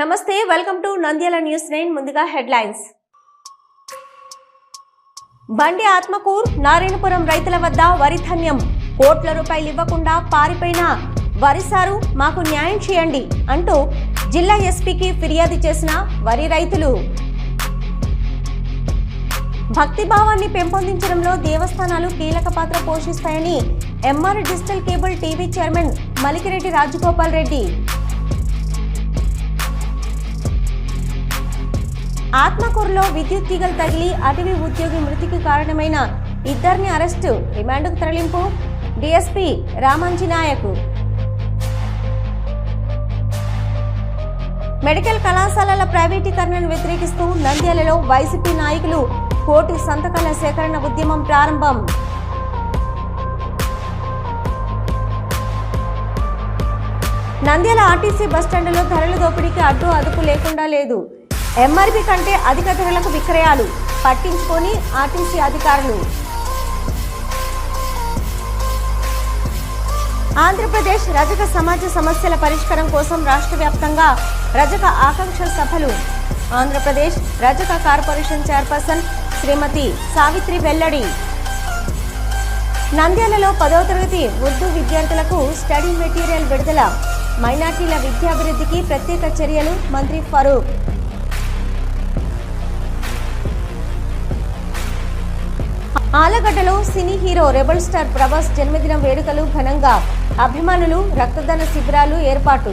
నమస్తే welcome to Nandyal news nine ముందుగా headlines. బండి ఆత్మకూర్ నారాయణపురం రైతుల వద్ద వరి ధాన్యం. కోట్ల రూపాయలు ఇవ్వకుండా పారిపోయిన వరి సారు మాకు న్యాయం చేయండి అంటూ జిల్లా ఎస్పీకి ఫిర్యాదు చేసిన వరి రైతులు. భక్తి భావాన్ని పెంపొందించడంలో దేవస్థానాలు కీలక పాత్ర పోషిస్తాయని MR digital cable TV chairman Malikireddy Rajagopal Reddy. ఆత్మకూరులో విద్యుత్ తీగలు తగిలి అటవీ ఉద్యోగి మృతికి కారణమైన ఇద్దరిని అరెస్టు. రిమాండ్కు తరలింపు. డిఎస్పి రామంజి నాయక్. మెడికల్ కళాశాలల ప్రైవేటీకరణను వ్యతిరేకిస్తూ నంద్యాలలో వైసీపీ నాయకులు కోటి సంతకాల సేకరణ ఉద్యమం ప్రారంభం. నంద్యాల ఆర్టీసీ బస్టాండ్లో ధరల దోపిడీకి అడ్డు అదుపు లేకుండా లేదు. ఎంఆర్పి కంటే అధిక ధరలకు విక్రయాలు పట్టించుకొని ఆర్టీసీ అధికారులు. ఆంధ్రప్రదేశ్ రజక సమాజ సమస్యల పరిష్కారం కోసం రాష్ట్ర వ్యాప్తంగా రజక ఆకాంక్ష సభలు. ఆంధ్రప్రదేశ్ రజక కార్పొరేషన్ చైర్పర్సన్ శ్రీమతి సావిత్రి వెల్లడి. నంద్యాలలో పదవ తరగతి ఉర్దూ విద్యార్థులకు స్టడీ మెటీరియల్ విడుదల. మైనార్టీల విద్యాభివృద్ధికి ప్రత్యేక చర్యలు మంత్రి Farooq. ఆలగడ్డలో cine hero rebel star Prabhas జన్మదిన వేడుకలు ఘనంగా. అభిమానులు రక్తదాన శిబిరాలు ఏర్పాటు.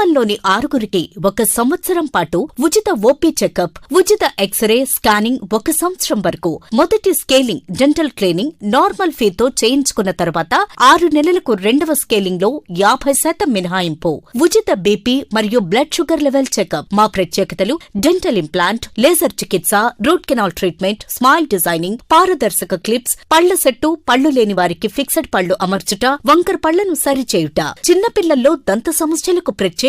కుటుంబంలోని ఆరుగురికి ఒక సంవత్సరం పాటు ఉచిత ఓపీ చెకప్ ఉచిత ఎక్స్రే స్కానింగ్ ఒక సంవత్సరం వరకు. మొదటి స్కేలింగ్ డెంటల్ క్లీనింగ్ నార్మల్ ఫీతో చేయించుకున్న తర్వాత ఆరు నెలలకు రెండవ స్కేలింగ్లో యాభై శాతం మినహాయింపు. ఉచిత బీపీ మరియు బ్లడ్ షుగర్ లెవెల్ చెకప్. మా ప్రత్యేకతలు డెంటల్ ఇంప్లాంట్ లేజర్ చికిత్స root canal treatment smile designing పారదర్శక క్లిప్స్ పళ్ళ సెట్టు పళ్ళు లేని వారికి ఫిక్సెడ్ పళ్ళు అమర్చుట వంకర పళ్ళను సరిచేయుట. చిన్నపిల్లల్లో దంత సమస్యలకు ప్రత్యేక